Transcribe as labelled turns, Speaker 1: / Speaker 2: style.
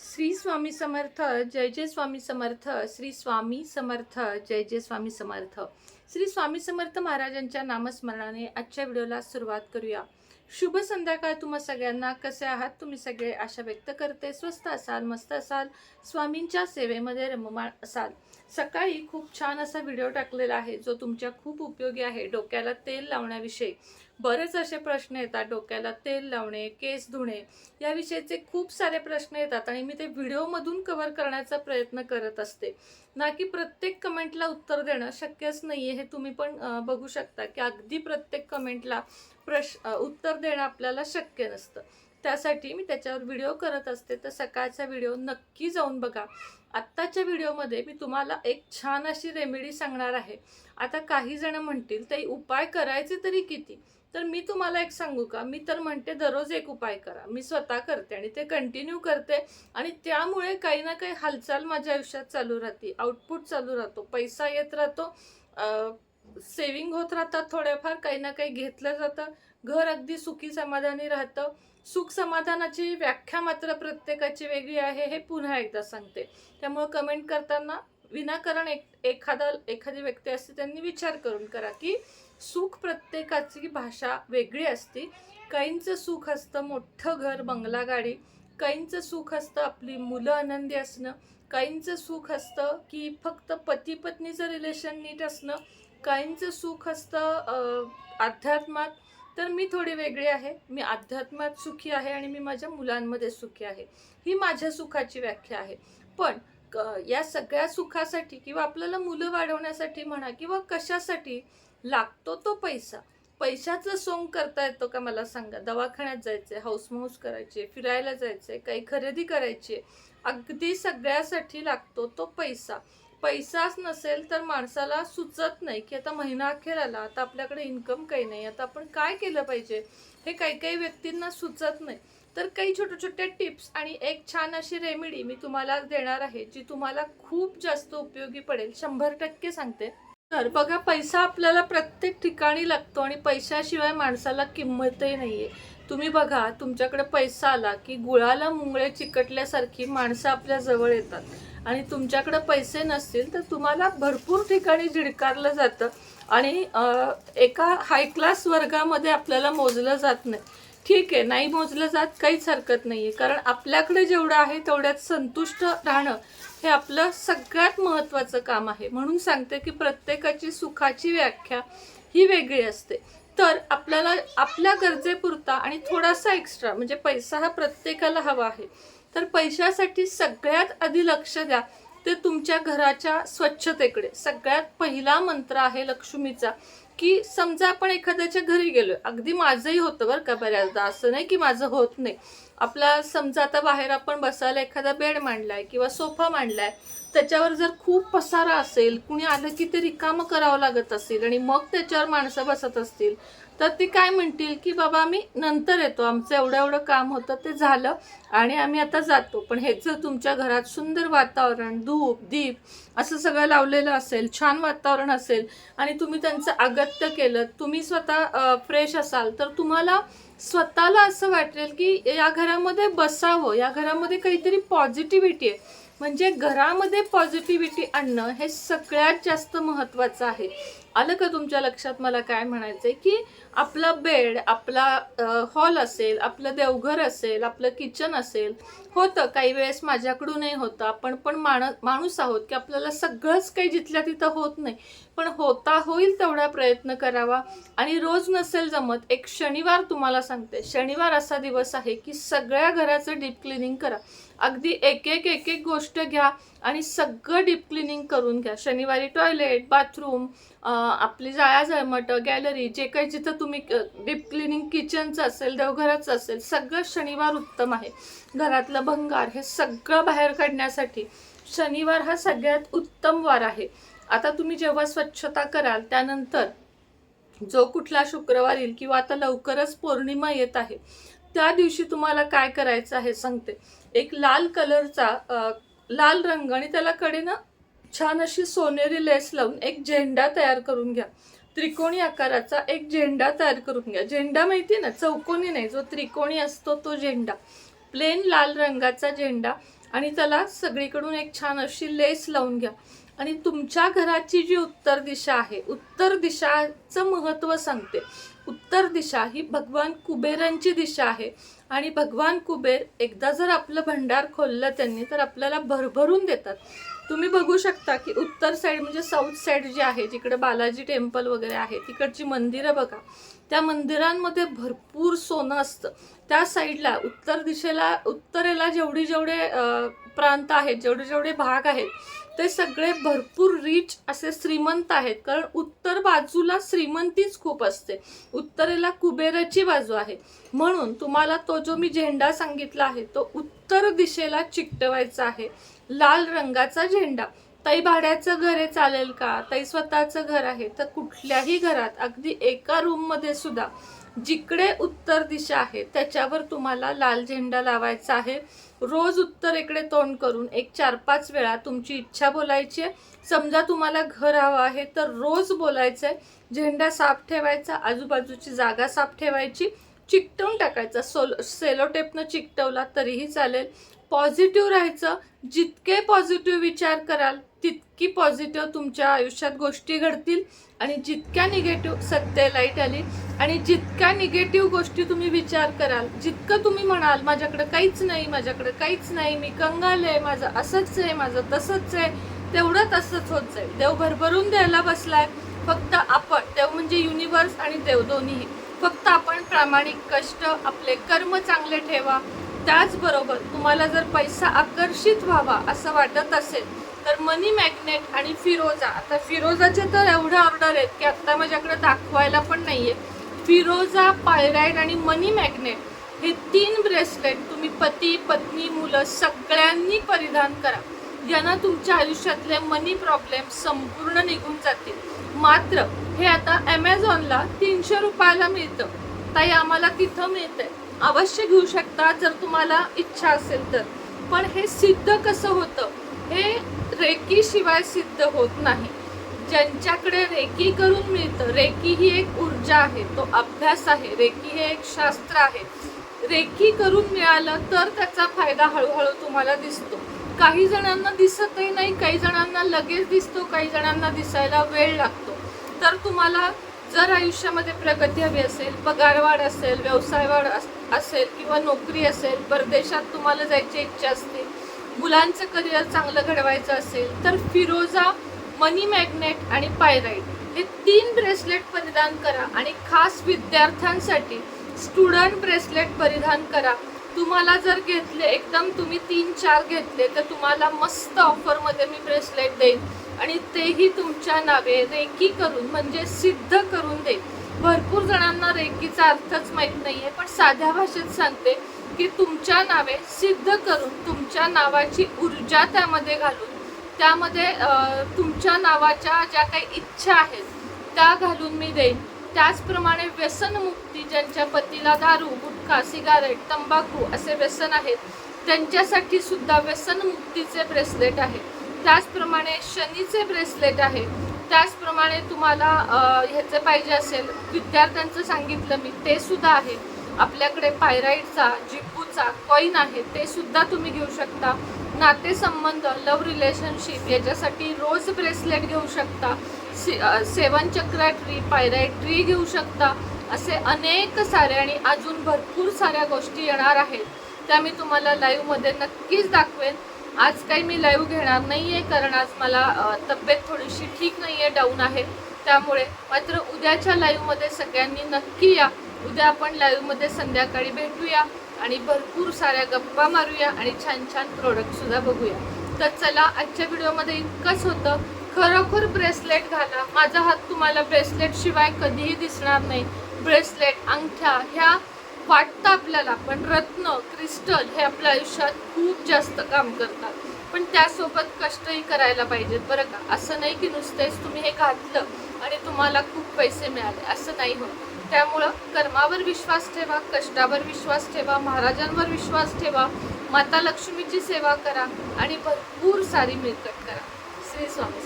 Speaker 1: श्री स्वामी समर्थ जय जय स्वामी समर्थ श्री स्वामी समर्थ जय जय स्वामी समर्थ. श्री स्वामी समर्थ महाराजांच्या नामस्मरणाने आजच्या व्हिडिओला सुरुवात करूया. शुभ संध्याकाळ तुम्हा सगळ्यांना. कसे आहात? तुम्ही सगळे आशा व्यक्त करते. स्वस्त असाल मस्त असाल स्वामींच्या सेवेमध्ये रममाण असाल. सकाळी खूप छान असा व्हिडिओ टाकलेला आहे जो तुमच्या खूप उपयोगी आहे. डोक्याला तेल लावण्याविषयी. बरेच असे प्रश्न येतात डोक्याला तेल लावणे केस धुणे याविषयीचे खूप सारे प्रश्न येतात आणि मी ते व्हिडिओमधून कव्हर करण्याचा प्रयत्न करत असते. ना की प्रत्येक कमेंटला उत्तर देणं शक्यच नाही आहे हे तुम्ही पण बघू शकता की अगदी प्रत्येक कमेंटला प्रश उत्तर देणं आपल्याला शक्य नसतं. त्यासाठी मी त्याच्यावर व्हिडिओ करत असते. तर सकाळचा व्हिडिओ नक्की जाऊन बघा. आत्ताच्या व्हिडिओमध्ये मी तुम्हाला एक छान अशी रेमेडी सांगणार आहे. आता काही जण म्हणतील ते उपाय करायचे तरी किती? तर मी तुम्हाला एक सांगू का? मी तर म्हणते दररोज एक उपाय करा. मी स्वतः करते आणि ते कंटिन्यू करते आणि त्यामुळे काही ना काही हालचाल माझ्या आयुष्यात चालू राहते. आउटपुट चालू राहतो. पैसा येत राहतो. सेविंग होत राहतात थोड्याफार. काही ना काही घेतलं जातं. घर अगदी सुखी समाधानी राहतं. सुख समाधानाची व्याख्या मात्र प्रत्येकाची वेगळी आहे हे पुन्हा एकदा सांगते. त्यामुळे कमेंट करताना विनाकारण एक एखादा एखादी व्यक्ती असते त्यांनी विचार करून करा की सुख प्रत्येकाची भाषा वेगळी असते. काहींचं सुख असतं मोठं घर बंगला गाडी. काहींचं सुख असतं आपली मुलं आनंदी असणं. काहींचं सुख असतं की फक्त पती पत्नीचं रिलेशन नीट असणं. काहींचं सुख असतं अध्यात्मात. तर मी थोडी वेगळी आहे. मी अध्यात्मात सुखी आहे आणि मी माझ्या मुलांमध्ये सुखी आहे. ही माझ्या सुखाची व्याख्या आहे. पण या सगळ्या सुखासाठी किंवा आपल्याला मुलं वाढवण्यासाठी म्हणा किंवा कशासाठी लागतो तो पैसा. पैशाचं सोंग करता येतो का मला सांगा? दवाखान्यात जायचंय हाऊसमाऊस करायचे फिरायला जायचंय काही खरेदी करायची अगदी सगळ्यासाठी लागतो तो पैसा. पैसाच नसेल तर माणसाला सुचत नाही की आता महिना अखेर आला आता आपल्याकडे इन्कम काही नाही आता आपण काय केलं पाहिजे? हे काही काही व्यक्तींना सुचत नाही. तर काही छोट्या छोट्या टिप्स आणि एक छान अशी रेमेडी मी तुम्हाला देणार आहे जी तुम्हाला खूप जास्त उपयोगी पडेल. शंभर टक्के सांगते. तर बघा पैसा आपल्याला प्रत्येक ठिकाणी लागतो आणि पैशाशिवाय माणसाला किंमतही नाहीये. तुम्ही बघा तुमच्याकडे पैसा आला की गुळाला मुंगळे चिकटल्यासारखी माणसं आपल्या जवळ येतात. आणि तुमच्याकडे पैसे नसतील तर तुम्हाला भरपूर ठिकाणी झिडकारलं जातं. आणि एका हाय क्लास वर्गामध्ये आपल्याला मोजलं जात नाही. ठीक आहे नाही मोजलं जात काहीच हरकत नाही आहे कारण आपल्याकडे जेवढं आहे तेवढ्यात संतुष्ट राहणं हे आपलं सगळ्यात महत्त्वाचं काम आहे. म्हणून सांगते की प्रत्येकाची सुखाची व्याख्या ही वेगळी असते. तर आपल्याला आपल्या गरजेपुरता आणि थोडासा एक्स्ट्रा म्हणजे पैसा हा प्रत्येकाला हवा आहे. तर पैशासाठी सगळ्यात आधी लक्ष द्या. ते तुमच्या घराच्या स्वच्छतेकडे. सगळ्यात पहिला मंत्र आहे लक्ष्मीचा की समजा आपण एखाद्याच्या घरी गेलो अगदी माझंही होतं बरं का बऱ्याचदा असं नाही की माझं होत नाही. आपला समजा आता बाहेर आपण बसायला एखादा बेड मांडलाय किंवा सोफा मांडलाय त्याच्यावर जर खूप पसारा असेल कुणी आलं की ते रिकामं करावं लागत असेल आणि मग त्याच्यावर माणसं बसत असतील तर ती काय म्हणतील की बाबा आम्ही नंतर येतो. आमचं एवढं एवढं काम होतं ते झालं आणि आम्ही आता जातो. पण ह्याचं जर तुमच्या घरात सुंदर वातावरण धूप दीप असं सगळं लावलेलं असेल छान वातावरण असेल आणि तुम्ही त्यांचं अगत्य केलं तुम्ही स्वतः फ्रेश असाल तर तुम्हाला स्वतःला असं वाटेल की या घरामध्ये बसावं. या घरामध्ये काहीतरी पॉझिटिव्हिटी आहे. म्हणजे घरामध्ये पॉझिटिव्हिटी आणणं हे सगळ्यात जास्त महत्त्वाचं आहे. आलं का तुमच्या लक्षात मला काय म्हणायचं आहे की आपला बेड आपला हॉल असेल आपलं देवघर असेल आपलं किचन असेल होतं. काही वेळेस माझ्याकडूनही होतं. आपण पण माण माणूस आहोत की आपल्याला सगळंच काही जिथल्या तिथं होत नाही. पण होता होईल तेवढा प्रयत्न करावा. आणि रोज नसेल जमत एक शनिवार तुम्हाला सांगते. शनिवार असा दिवस आहे की सगळ्या घराचं डीप क्लिनिंग करा. अगदी एक एक एक एक गोष्ट घ्या आणि सगळं डीप क्लिनिंग करून घ्या. शनिवारी टॉयलेट बाथरूम आपली जाळ्या जळमट गॅलरी जे काही जिथं तुम्ही डीप क्लिनिंग किचनचं असेल देवघराचं असेल सगळं शनिवार उत्तम आहे. घरातलं भंगार हे सगळं बाहेर काढण्यासाठी शनिवार हा सगळ्यात उत्तम वार आहे. आता तुम्ही जेव्हा स्वच्छता कराल त्यानंतर जो कुठला शुक्रवार येईल किंवा आता लवकरच पौर्णिमा येत आहे त्या दिवशी तुम्हाला काय करायचं आहे सांगते. एक लाल कलरचा लाल रंग आणि त्याला कडेनं छान अशी सोनेरी लेस लावून एक झेंडा तयार करून घ्या. त्रिकोणी आकाराचा एक झेंडा तयार करून घ्या. झेंडा माहिती ना? चौकोनी नाही जो त्रिकोणी असतो तो झेंडा. प्लेन लाल रंगाचा झेंडा आणि त्याला सगळीकडून एक छान अशी लेस लावून घ्या. आणि तुमच्या घराची जी उत्तर दिशा आहे उत्तर दिशाचं महत्त्व सांगते. उत्तर दिशा ही भगवान कुबेरांची दिशा आहे. आणि भगवान कुबेर एकदा जर आपलं भंडार खोललं त्यांनी तर आपल्याला भरभरून देतात. तुम्ही बघू शकता की उत्तर साईड म्हणजे साऊथ साईड जी आहे जिकडे बालाजी टेम्पल वगैरे आहे तिकडची मंदिरं बघा. त्या मंदिरांमध्ये भरपूर सोनं असतं. त्या साईडला उत्तर दिशेला उत्तरेला जेवढी जेवढे प्रांत आहेत जेवढे जेवढे भाग आहेत ते सगळे भरपूर रिच असे श्रीमंत आहेत. कारण उत्तर बाजूला श्रीमंतीच खूप असते. उत्तरेला कुबेराची बाजू आहे. म्हणून तुम्हाला तो जो मी झेंडा सांगितला आहे तो उत्तर दिशेला चिकटवायचा आहे. लाल रंगाचा झेंडा. ताई भाड्याचं घर आहे चालेल का? ताई स्वतःचं घर आहे. तर कुठल्याही घरात अगदी एका रूममध्ये सुद्धा जिकडे उत्तर दिशा आहे त्याच्यावर तुम्हाला लाल झेंडा लावायचा आहे. रोज उत्तरेकडे तोंड करून एक चार पाच वेळा तुमची इच्छा बोलायची आहे. समजा तुम्हाला घर हवं आहे तर रोज बोलायचं आहे झेंडा साफ ठेवायचा आजूबाजूची जागा साफ ठेवायची. चिकटवून टाकायचा सोल सेलोटेपनं चिकटवला तरीही चालेल. पॉझिटिव्ह राहायचं जितके पॉझिटिव्ह विचार कराल तितकी पॉझिटिव्ह तुमच्या आयुष्यात गोष्टी घडतील आणि जितक्या निगेटिव्ह सत्य लाइट आली आणि जितक्या निगेटिव्ह गोष्टी तुम्ही विचार कराल जितकं तुम्ही म्हणाल माझ्याकडे काहीच नाही माझ्याकडे काहीच नाही मी कंगाल आहे माझं असंच आहे माझं तसंच आहे तेवढं तसंच होत जाईल. देव भरभरून द्यायला बसलाय फक्त आपण देव म्हणजे युनिवर्स आणि देव दोन्हीही फक्त आपण प्रामाणिक कष्ट आपले कर्म चांगले ठेवा त्याचबरोबर तुम्हाला जर पैसा आकर्षित व्हावा असं वाटत असेल तर मनी मॅग्नेट आणि फिरोजा. आता फिरोजाचे तर एवढ्या ऑर्डर आहेत की आत्ता माझ्याकडे दाखवायला पण नाही आहे फिरोजा पायराईड आणि मनी मॅग्नेट हे तीन ब्रेसलेट तुम्ही पती पत्नी मुलं सगळ्यांनी परिधान करा. यांना तुमच्या आयुष्यातले मनी प्रॉब्लेम संपूर्ण निघून जातील. मात्र हे आता ॲमेझॉनला तीनशे रुपयाला मिळतं. ताई आम्हाला तिथं मिळतं आहे अवश्य घेऊ शकता जर तुम्हाला इच्छा असेल तर. पण हे सिद्ध कसं होतं? हे रेकी शिवाय सिद्ध होत नाही. ज्यांच्याकडे रेकी करून मिळतं रेकी ही एक ऊर्जा आहे तो अभ्यास आहे रेकी हे एक शास्त्र आहे. रेकी करून मिळालं तर त्याचा फायदा हळूहळू तुम्हाला दिसतो. काही जणांना दिसतही नाही काही जणांना लगेच दिसतो काही जणांना दिसायला वेळ लागतो. तर तुम्हाला जर आयुष्यामध्ये प्रगती हवी असेल पगारवाढ असेल व्यवसाय वाढ अस- असेल किंवा नोकरी असेल परदेशात तुम्हाला जायची इच्छा असते मुलांचं करिअर चांगलं घडवायचं असेल तर फिरोजा मनी मॅग्नेट आणि पायराईट हे तीन ब्रेसलेट परिधान करा आणि खास विद्यार्थ्यांसाठी स्टुडंट ब्रेसलेट परिधान करा. तुम्हाला जर घेतले एकदम तुम्ही तीन चार घेतले तर तुम्हाला मस्त ऑफरमध्ये मी ब्रेसलेट देईन. आणि तेही तुमच्या नावे रेकी करून म्हणजे सिद्ध करून देईन. भरपूर जणांना रेकीचा अर्थच माहीत नाही आहे पण साध्या भाषेत सांगते की तुमच्या नावे सिद्ध करून तुमच्या नावाची ऊर्जा त्यामध्ये घालून त्यामध्ये तुमच्या नावाच्या ज्या काही इच्छा आहेत त्या घालून मी देईन. त्याचप्रमाणे व्यसनमुक्ती ज्यांच्या पतीला दारू गुटखा सिगारेट तंबाखू असे व्यसन आहेत त्यांच्यासाठी सुद्धा व्यसनमुक्तीचे ब्रेसलेट आहे. त्याचप्रमाणे शनीचे ब्रेसलेट आहे. त्याचप्रमाणे तुम्हाला ह्याचे पाहिजे असेल विद्यार्थ्यांचं सांगितलं मी ते सुद्धा आहे. आपल्याकडे पायराईडचा जिप्पूचा कॉईन आहे ते सुद्धा तुम्ही घेऊ शकता. नातेसंबंध लव्ह रिलेशनशिप याच्यासाठी रोज ब्रेसलेट घेऊ शकता. से सेवन चक्रा ट्री पायराईड ट्री घेऊ शकता. असे अनेक सारे आणि अजून भरपूर साऱ्या गोष्टी येणार आहेत. त्या मी तुम्हाला लाईव्हमध्ये नक्कीच दाखवेन. आज काही मी लाईव्ह घेणार नाही आहे कारण आज मला तब्येत थोडीशी ठीक नाही आहे डाऊन आहे. त्यामुळे मात्र उद्याच्या लाईव्हमध्ये सगळ्यांनी नक्की या. उद्या आपण लाईव्हमध्ये संध्याकाळी भेटूया आणि भरपूर साऱ्या गप्पा मारूया आणि छान छान प्रोडक्ट सुद्धा बघूया. तर चला आजच्या व्हिडिओमध्ये इतकंच होतं. खरोखर ब्रेसलेट घाला. माझा हात तुम्हाला ब्रेसलेट शिवाय कधीही दिसणार नाही. ब्रेसलेट अंगठ्या ह्या वाटतं आपल्याला पण रत्न क्रिस्टल हे आपल्या आयुष्यात खूप जास्त काम करतात. पण त्यासोबत कष्टही करायला पाहिजेत बरं का? असं नाही की नुसतेच तुम्ही हे घातलं आणि तुम्हाला खूप पैसे मिळाले. असं नाही होत. त्यामुळं कर्मावर विश्वास ठेवा कष्टावर विश्वास ठेवा महाराजांवर विश्वास ठेवा माता लक्ष्मीची सेवा करा आणि भरपूर सारी मिळकत करा. श्री स्वामी